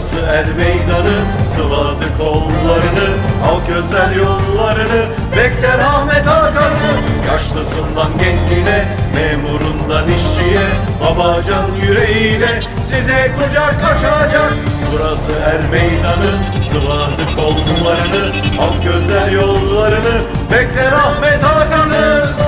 Burası er meydanı Sıvadı kollarını Halk gözler yollarını Bekler Ahmet Hakan'ı. Yaşlısından gencine Memurundan işçiye Babacan yüreğiyle Size kucak açacak. Burası er meydanı Sıvadı kollarını Halk gözler yollarını Bekler Ahmet Hakan'ı.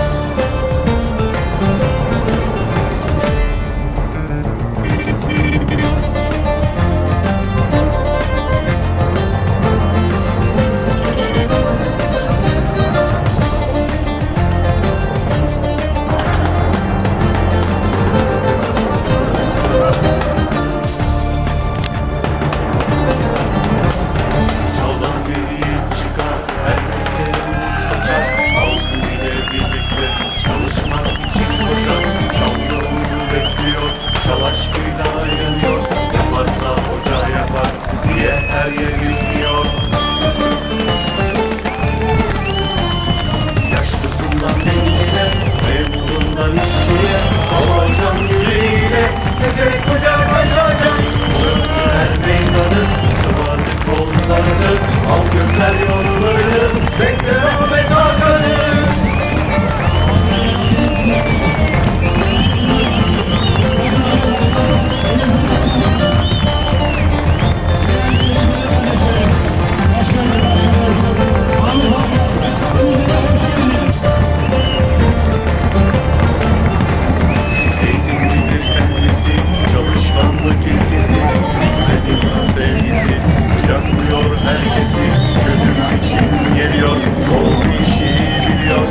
Herkesi çözüm için geliyor. Doğru işi şey biliyor.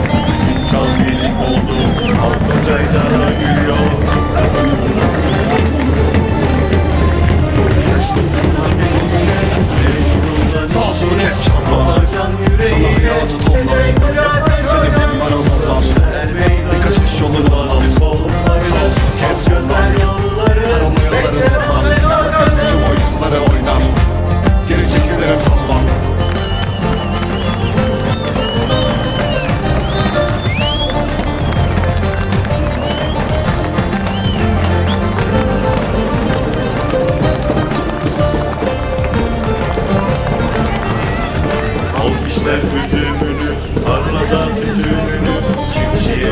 Çal birlik oldu. Halk kocayda gülüyor. Sağ söyle şambalar Sana hayatı tonlar Seni bunlar alanlar Birkaç iş yolları anlat Sağ söyle kes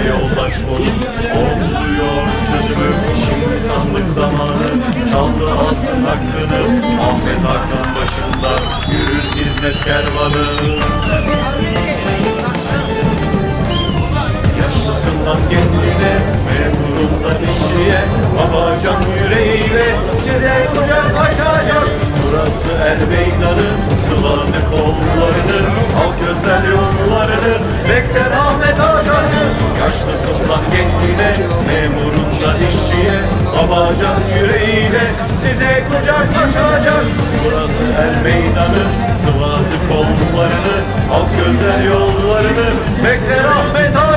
yoldaş olun Olmuyor çözümü şimdi sandık zamanı. Çaldı alsın hakkını. Ahmet Hakan başında Yürür hizmet kervanı. Yaşlısından gencine Memurundan işçiye Babacan yüreğiyle Size kucak açacak. Burası er meydanı, sıvadı kollarını Halk özel yollarını, bekler Ahmet Hakan'ı Yaşlısından gencine, memurundan işçiye Babacan yüreğiyle size kucak açacak. Burası er meydanı, sıvadı kollarını Halk özel yollarını, bekler Ahmet Hakan'ı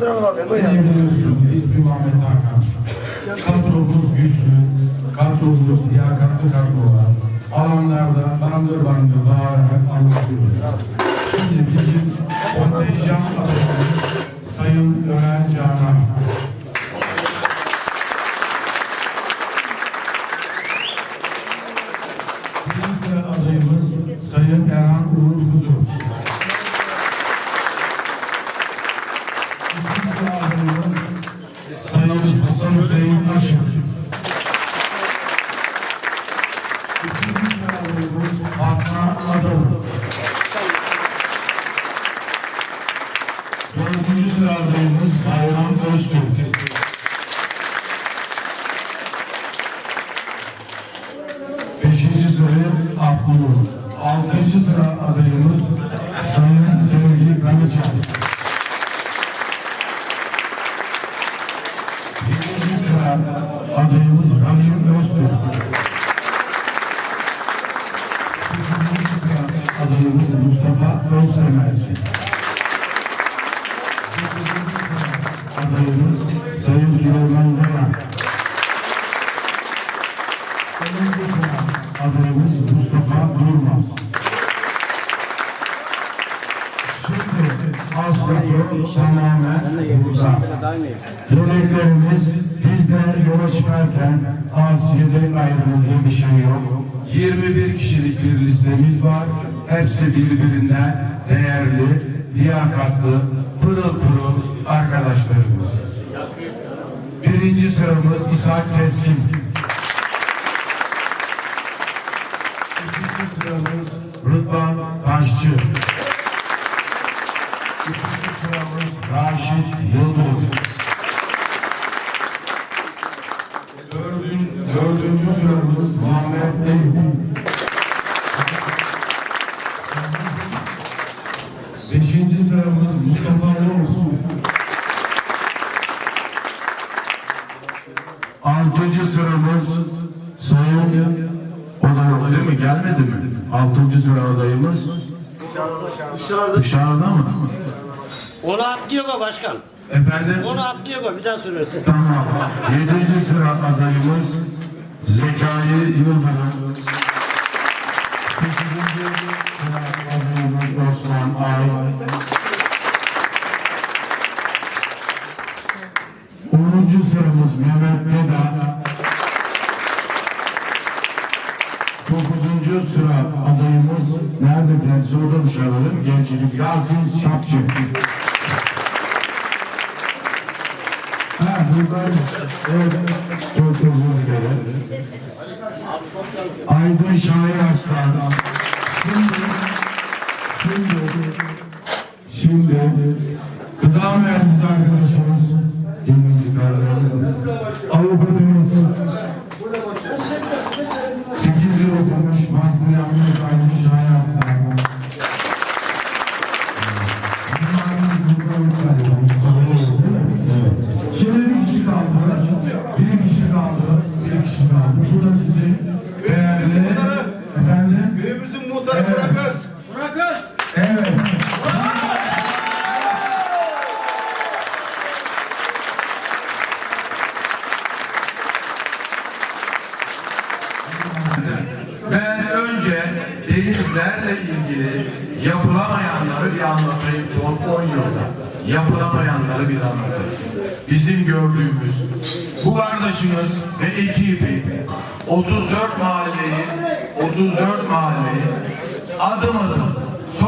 ਦਰਵਾਜ਼ੇ ਕੋਈ Yönetmenimiz biz de yola çıkarken az yedek ayrımı bir şey yok. 21 kişilik bir listemiz var. Hepsi birbirinden değerli, liyakatlı, pırıl pırıl arkadaşlarımız. Birinci sıramız İshak Keskin. İkinci sıramız Rıdvan Taşçı. Raşit Yıldız. Dördüncü, dördüncü sıramız Muhammed Eyüp. Beşinci sıramız Mustafa Yavuz. Altıncı sıramız Sayın o da yok değil mi? Gelmedi mi? Altıncı sıra adayımız dışarıda. Dışarıda mı? Onu atlıyor o başkan. Efendim? Onu atlıyor o bir daha söylersin. Tamam. Yedinci sıra adayımız Zekai Yıldırım. Sekizinci sıra adayımız Osman Ay. Onuncu sıramız Mehmet Beda. Dokuzuncu sıra adayımız nerede kendisi o da dışarıda gençlik Yasin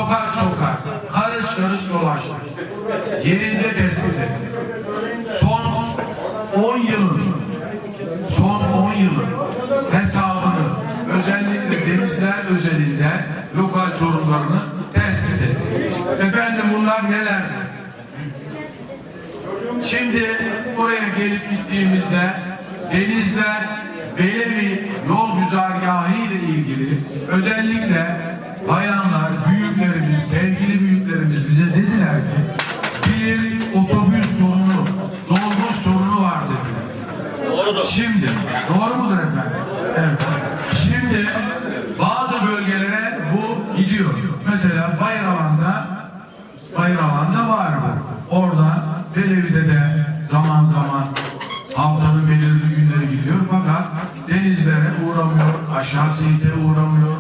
sokak sokak karış karış dolaştık. Yerinde tespit ettik. Son 10 yılın son 10 yılın hesabını özellikle denizler özelinde lokal sorunlarını tespit etti. Efendim bunlar neler? Şimdi buraya gelip gittiğimizde denizler Belevi yol güzergahı ile ilgili özellikle bayanlar, denizlere uğramıyor, aşağı Siirt'e uğramıyor,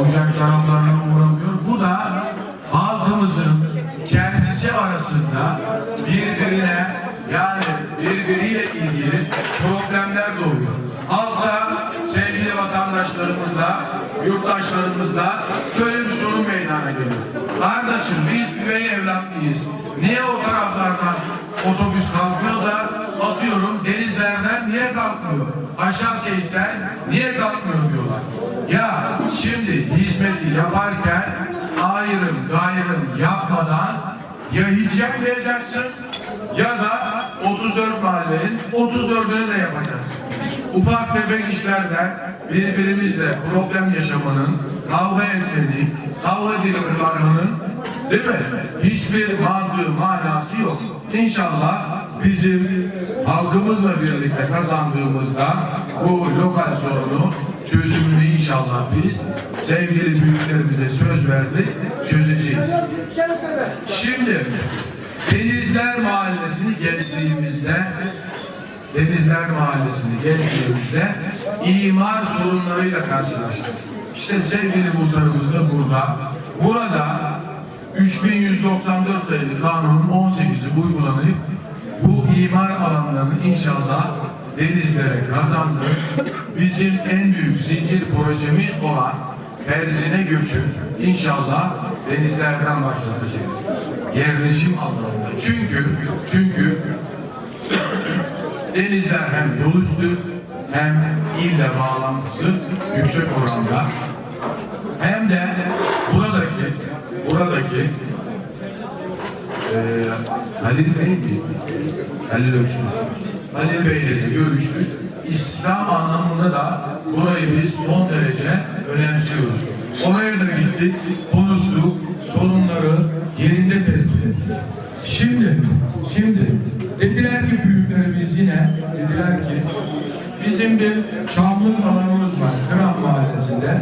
Ocak taraflarına uğramıyor. Bu da halkımızın kendisi arasında birbirine yani birbiriyle ilgili problemler doğuyor. Halkta sevgili vatandaşlarımızla, yurttaşlarımızla şöyle bir sorun meydana geliyor. Kardeşim biz üvey evlatlıyız. Niye o taraflardan otobüs kalkıyor da atıyorum denizlerden niye kalkmıyor? Aşağı Seyit'ten niye kalkmıyor diyorlar. Ya şimdi hizmeti yaparken ayrım gayrım yapmadan ya hiç yapmayacaksın ya da 34 mahallenin 34'ünü de yapacaksın. Ufak tefek işlerden birbirimizle problem yaşamanın, kavga etmenin, kavga dili kullanmanın değil mi? Hiçbir mantığı, manası yok. İnşallah bizim halkımızla birlikte kazandığımızda bu lokal sorunu çözümünü inşallah biz sevgili büyüklerimize söz verdik, çözeceğiz. Şimdi Denizler Mahallesi'ni gezdiğimizde Denizler Mahallesi'ni gezdiğimizde imar sorunlarıyla karşılaştık. İşte sevgili muhtarımız da burada. Burada 3194 sayılı kanunun 18'i uygulanıp bu imar alanlarını inşallah denizlere kazandı. Bizim en büyük zincir projemiz olan Terzine göçü inşallah denizlerden başlatacağız. Yerleşim alanında. Çünkü çünkü denizler hem yol üstü hem ille bağlantısı yüksek oranda hem de buradaki buradaki Halil Bey mi? Halil Öksüz. Halil Bey'le de görüştük. İslam anlamında da burayı biz son derece önemsiyoruz. Oraya da gittik, konuştuk, sorunları yerinde tespit ettik. Şimdi, şimdi dediler ki büyüklerimiz yine dediler ki bizim bir çamlık alanımız var Kıran Mahallesi'nde.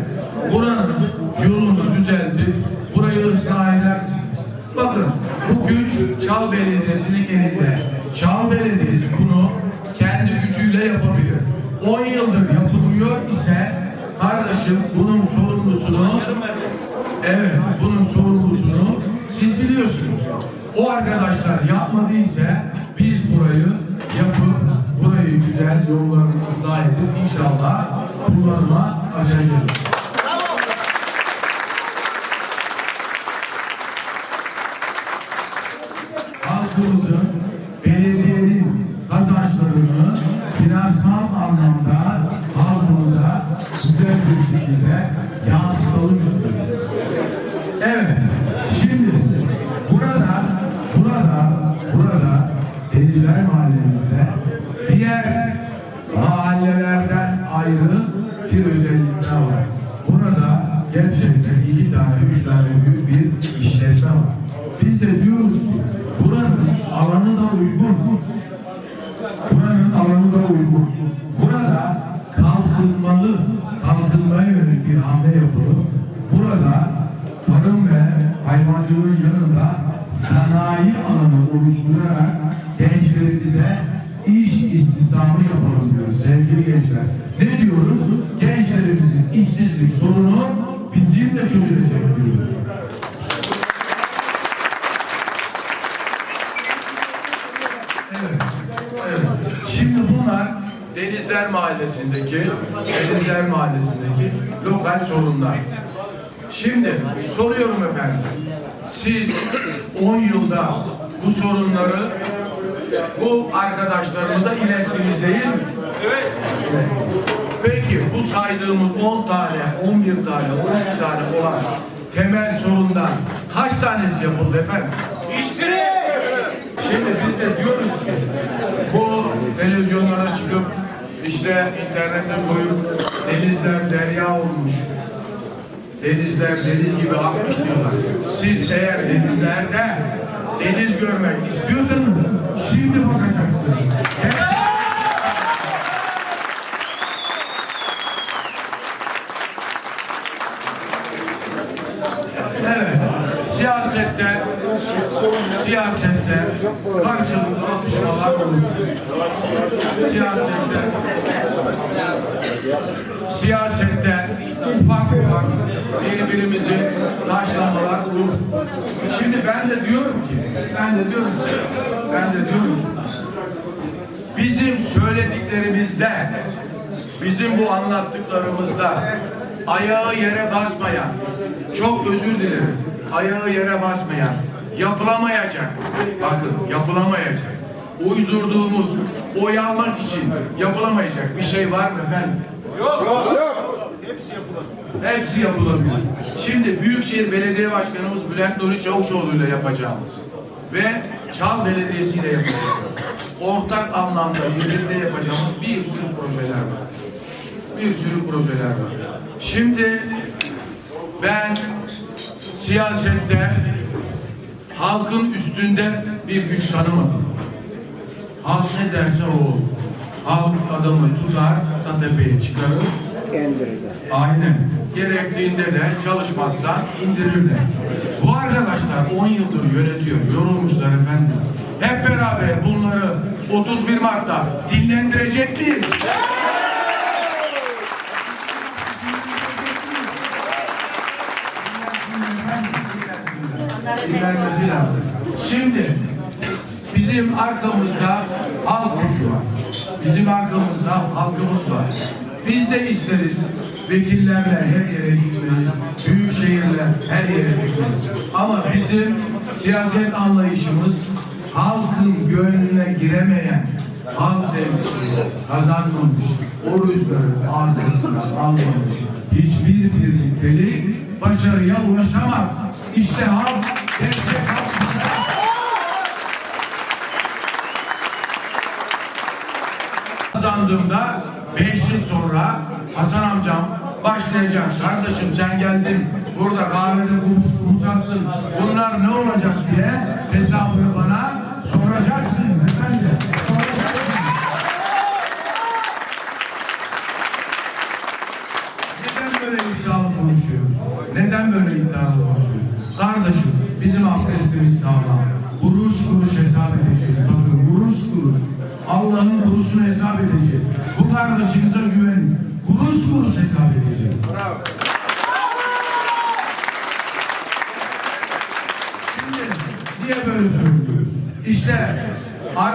Buranın yolunu düzeltip burayı ıslah? Bakın bu güç Çal Belediyesi'nin elinde. Çal Belediyesi bunu kendi gücüyle yapabilir. 10 yıldır yapılmıyor ise kardeşim bunun sorumlusunu evet bunun sorumlusunu siz biliyorsunuz. O arkadaşlar yapmadıysa biz burayı yapıp burayı güzel yollarını ıslah edip inşallah kullanıma açacağız. Hayvancılığın yanında sanayi alanı oluşturarak gençlerimize iş istihdamı yapalım diyoruz sevgili gençler. Ne diyoruz? Gençlerimizin işsizlik sorunu bizimle çözülecek diyoruz. Şimdi bunlar Denizler Mahallesi'ndeki Denizler Mahallesi'ndeki lokal sorunlar. Şimdi soruyorum efendim. Siz 10 yılda bu sorunları bu arkadaşlarımıza ilettiniz değil mi? Evet. Peki bu saydığımız 10 tane, 11 tane, 12 tane olan temel sorundan kaç tanesi yapıldı efendim? Şimdi biz de diyoruz ki bu televizyonlara çıkıp işte internete koyup denizler derya olmuş. Denizler deniz gibi akmış diyorlar. Siz eğer denizlerde deniz görmek istiyorsanız şimdi bakacaksınız. Evet. Evet, siyasette, siyasette karşılıklı atışmalar olur. Siyasette, siyasette ufak ufak birbirimizi taşlamalar olur. Şimdi ben de diyorum ki, ben de diyorum ki, ben de diyorum ki, bizim söylediklerimizde, bizim bu anlattıklarımızda ayağı yere basmayan, çok özür dilerim, ayağı yere basmayan, yapılamayacak, bakın yapılamayacak, uydurduğumuz, oy almak için yapılamayacak bir şey var mı efendim? Hepsi yapılabilir. Şimdi Büyükşehir Belediye Başkanımız Bülent Nuri Çavuşoğlu ile yapacağımız ve Çal Belediyesi ile yapacağımız ortak anlamda birlikte yapacağımız bir sürü projeler var. Bir sürü projeler var. Şimdi ben siyasette halkın üstünde bir güç tanımadım. Halk ne derse o olur. Halk adamı tutar, ta tepeye çıkarır, Aynen. Gerektiğinde de çalışmazsan indirirler. Bu arkadaşlar 10 yıldır yönetiyor. Yorulmuşlar efendim. Hep beraber bunları 31 Mart'ta dinlendirecek miyiz? Dinlenmesi lazım. Şimdi bizim arkamızda halk gücü var. Bizim arkamızda halkımız var. Biz de isteriz vekillerle her yere gitmeyi, büyük şehirler her yere gitmeyi. Ama bizim siyaset anlayışımız halkın gönlüne giremeyen, halk sevgisini kazanmamış, o rüzgarı arkasından almamış hiçbir birliktelik başarıya ulaşamaz. İşte halk, başlayacak. Kardeşim sen geldin burada kahvede bu uzattın. Bunlar ne olacak diye hesabını bana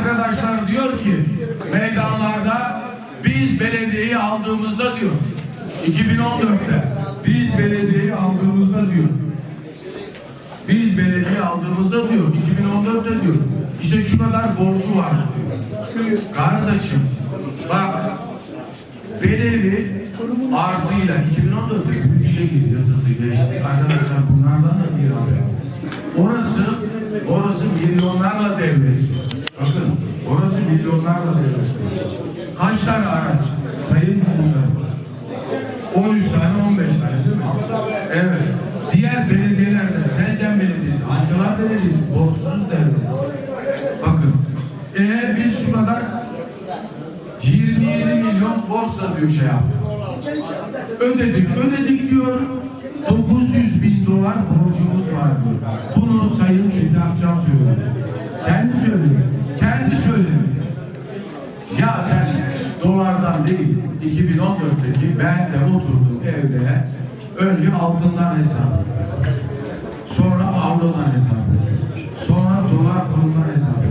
arkadaşlar diyor ki meydanlarda biz belediyeyi aldığımızda diyor 2014'te biz belediyeyi aldığımızda diyor biz belediye aldığımızda diyor 2014'te diyor İşte şu kadar borcu var. Kardeşim bak bedeli artıyla 2014'te Büyükşehir yasasıyla işte arkadaşlar bunlardan da bir haber. Orası orası milyonlarla devlet. Bakın orası milyonlarla devlet. Kaç tane araç? Sayın bunları. 13 tane 15 tane değil mi? Evet. Diğer belediyelerde Selcan Belediyesi, Ançalar Belediyesi borçsuz devlet. Bakın. Eğer biz şu kadar 27 milyon borçla diyor şey yaptık. Ödedik, ödedik diyor. 900 bin dolar borcumuz var diyor. Bunu Sayın Kitapcan söylüyor. Kendi söylüyor. Kendi söylüyor. Ya sen dolardan değil, 2014'teki ben de oturdum evde. Önce altından hesap sonra avrodan hesap sonra dolar kurundan hesap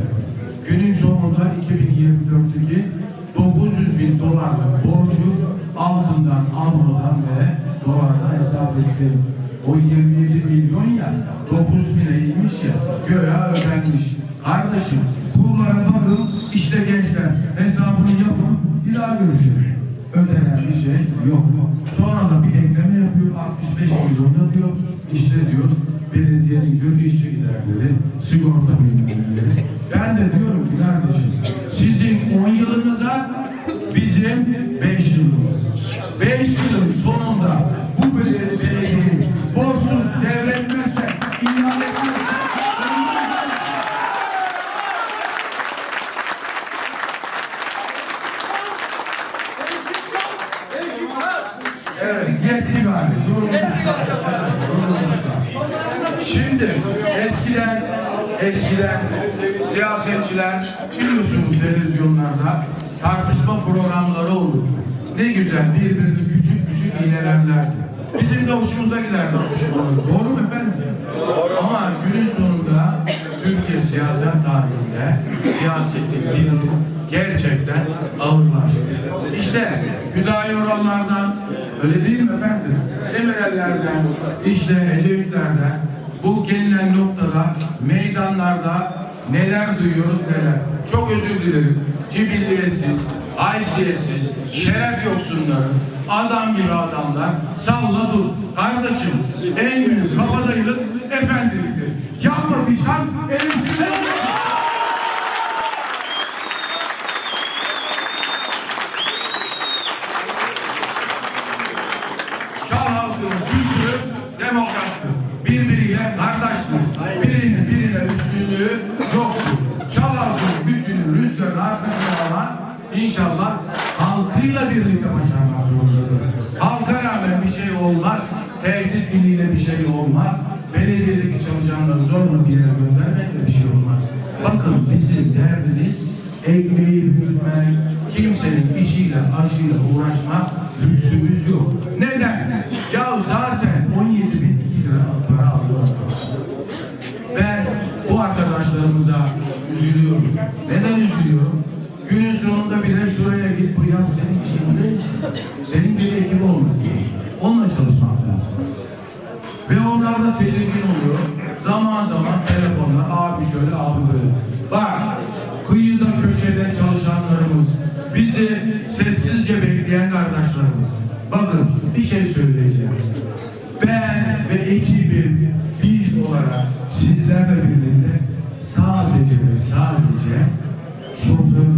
günün sonunda 2024'teki 900 bin dolarlık borcu altından, avrodan ve dolardan hesap ettim. O 27 milyon ya 9 bine inmiş ya göğe ödenmiş. Kardeşim kurlara bakın işte gençler Ödenen bir şey yok. Sonra da bir ekleme yapıyor 65 milyon da diyor işte diyor belediyenin diyor işçi giderleri sigorta bilgileri. Ben de diyorum ki kardeşim sizin 10 yılınıza bizim 5 yılımız. 5 yılın sonunda bu belediyeyi borçsuz devretmezse ilan etmezse Evet, yetti galiba. Durumumuzda. Şimdi eskiden eskiden siyasetçiler biliyorsunuz televizyonlarda tartışma programları olur. Ne güzel birbirini küçük küçük iğnelerlerdi. Bizim de hoşumuza giderdi. Doğru mu efendim? Doğru. Ama günün sonunda Türkiye siyaset tarihinde siyasetin dilini gerçekten ağırlaştı. İşte Hüdayi Orallardan öyle değil mi efendim? Demirellerden, işte Ecevitlerden bu gelinen noktada meydanlarda neler duyuyoruz neler. Çok özür dilerim. Cibilliyetsiz, haysiyetsiz, şeref yoksunları, adam gibi adamlar salla dur. Kardeşim en büyük kabadayılık efendiliktir. Yapmadıysan elimsizlik Çal halkının güçlü, demokrattır. Birbiriyle kardeştir. Birinin birine üstünlüğü yoktur. Çal halkının gücünü rüzgarın arkasına alan inşallah halkıyla birlikte başarmak zorundadır. Halka rağmen bir şey olmaz. Tehdit diliyle bir şey olmaz. Belediyedeki çalışanları zorla bir yere göndermekle bir şey olmaz. Bakın bizim derdimiz ekmeği büyütmek, kimsenin işiyle, aşıyla uğraşmak lüksümüz yok. Neden? Ya zaten 17 bin lira para aldılar. Ben bu arkadaşlarımıza üzülüyorum. Neden üzülüyorum? Günün sonunda bile şuraya git bu ya senin işin değil. Senin bir ekip olması. Onunla çalışmak lazım. Ve onlar da tedirgin oluyor. Zaman zaman telefonlar abi şöyle abi böyle. Bak köşede çalışanlarımız, bizi sessizce bekleyen kardeşlerimiz. Bakın bir şey söyleyeceğim. Ben ve ekibim biz olarak sizlerle birlikte sadece ve sadece şoför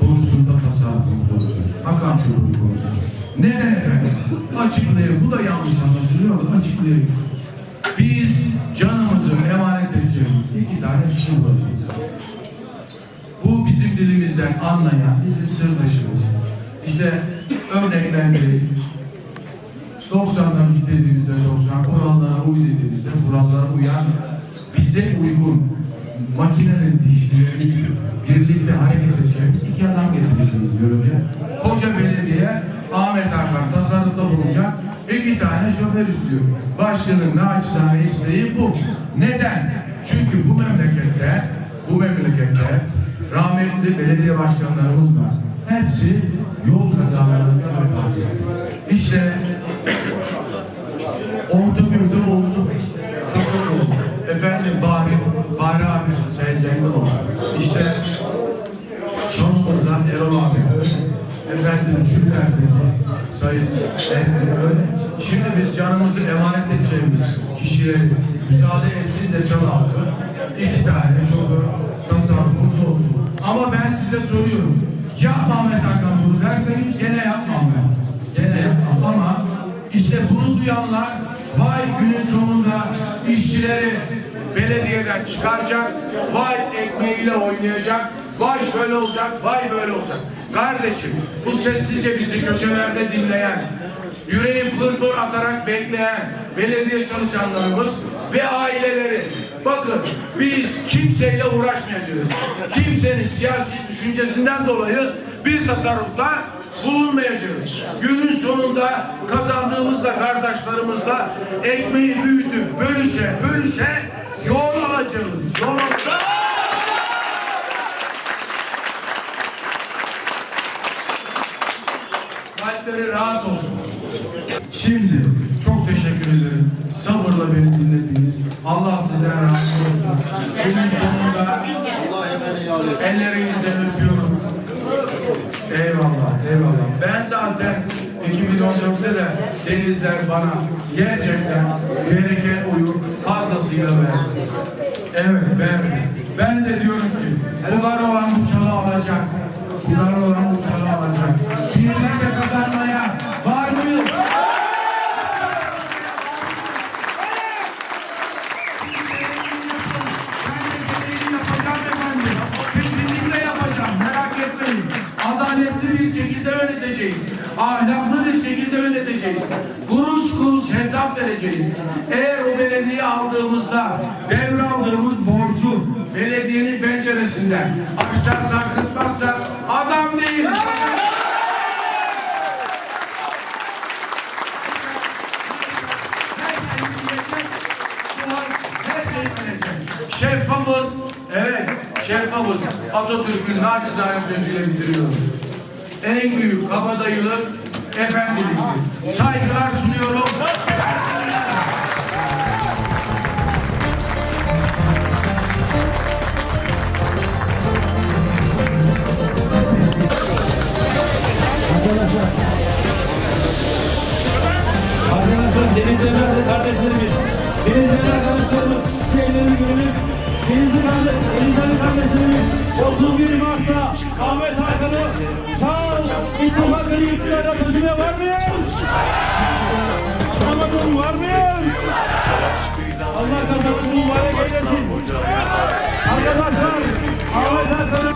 konusunda tasarrufumuz olacak. Makam şoförü konusunda. Neden efendim? Açıklayayım. Bu da yanlış anlaşılıyor da dilimizden anlayan bizim sırdaşımız. İşte örneklendireyim. 90'dan git dediğimizde 90, kurallara uy dediğimizde kurallara uyan, bize uygun makinenin dişlerini birlikte hareket edeceğimiz iki adam getireceğiz görünce. Koca belediye Ahmet Hakan tasarrufta bulunacak iki tane şoför istiyor. Başkanın naçizane isteği bu. Neden? Çünkü bu memlekette bu memlekette rahmetli belediye başkanlarımız var. Hepsi yol kazalarında vefat etti. İşte ordu gürdü oldu. Efendim Bahri, Bahri abi, Sayın Cengiz İşte Çorumuz'dan Erol abi efendim Şükrü Süller'de Sayın Ehli öyle. Şimdi biz canımızı emanet edeceğimiz kişileri müsaade etsin de can halkı iki tane şoför ama ben size soruyorum. Yapma Ahmet Hakan bunu derseniz gene yapmam ben. Gene yapmam ama işte bunu duyanlar vay günün sonunda işçileri belediyeden çıkaracak, vay ekmeğiyle oynayacak, vay şöyle olacak, vay böyle olacak. Kardeşim bu sessizce bizi köşelerde dinleyen, yüreğin pır pır atarak bekleyen belediye çalışanlarımız ve aileleri. Bakın biz kimseyle uğraşmayacağız. Kimsenin siyasi düşüncesinden dolayı bir tasarrufta bulunmayacağız. Günün sonunda kazandığımızla kardeşlerimizle ekmeği büyütüp bölüşe bölüşe yol alacağız. Yol alacağız. Kalpleri rahat olsun. Şimdi çok teşekkür ederim. Sabırla beni dinlediniz. Allah sizden razı olsun. Günün sonunda ellerinizden öpüyorum. Eyvallah, eyvallah. Ben zaten 2014'te de denizler bana gerçekten bereket uyu fazlasıyla verdi. Evet, ben, ben de diyorum ki, bu var olan bu çalı alacak. Bu var olan vereceğiz. Eğer o belediye aldığımızda devraldığımız borcu belediyenin penceresinden açarsak kıtmazsak adam değil. Şeffafız. Evet, şeffafız. Atatürk'ün naçizane sözüyle bitiriyorum. En büyük kabadayılık efendiliktir. Saygılar sunuyorum. Arkadaşlar Deniz Emre'de kardeşlerimiz, Deniz Emre arkadaşlarımız, Şeylerin günümüz, Deniz Emre, Deniz Emre kardeşlerimiz, 31 Mart'ta Ahmet Hakan'ı Çağ İttifakı'nı iktidara taşımaya var mıyız? Anlamadın var mıyız? Allah kazanır mübarek eylesin. Arkadaşlar Ahmet Hakan'ı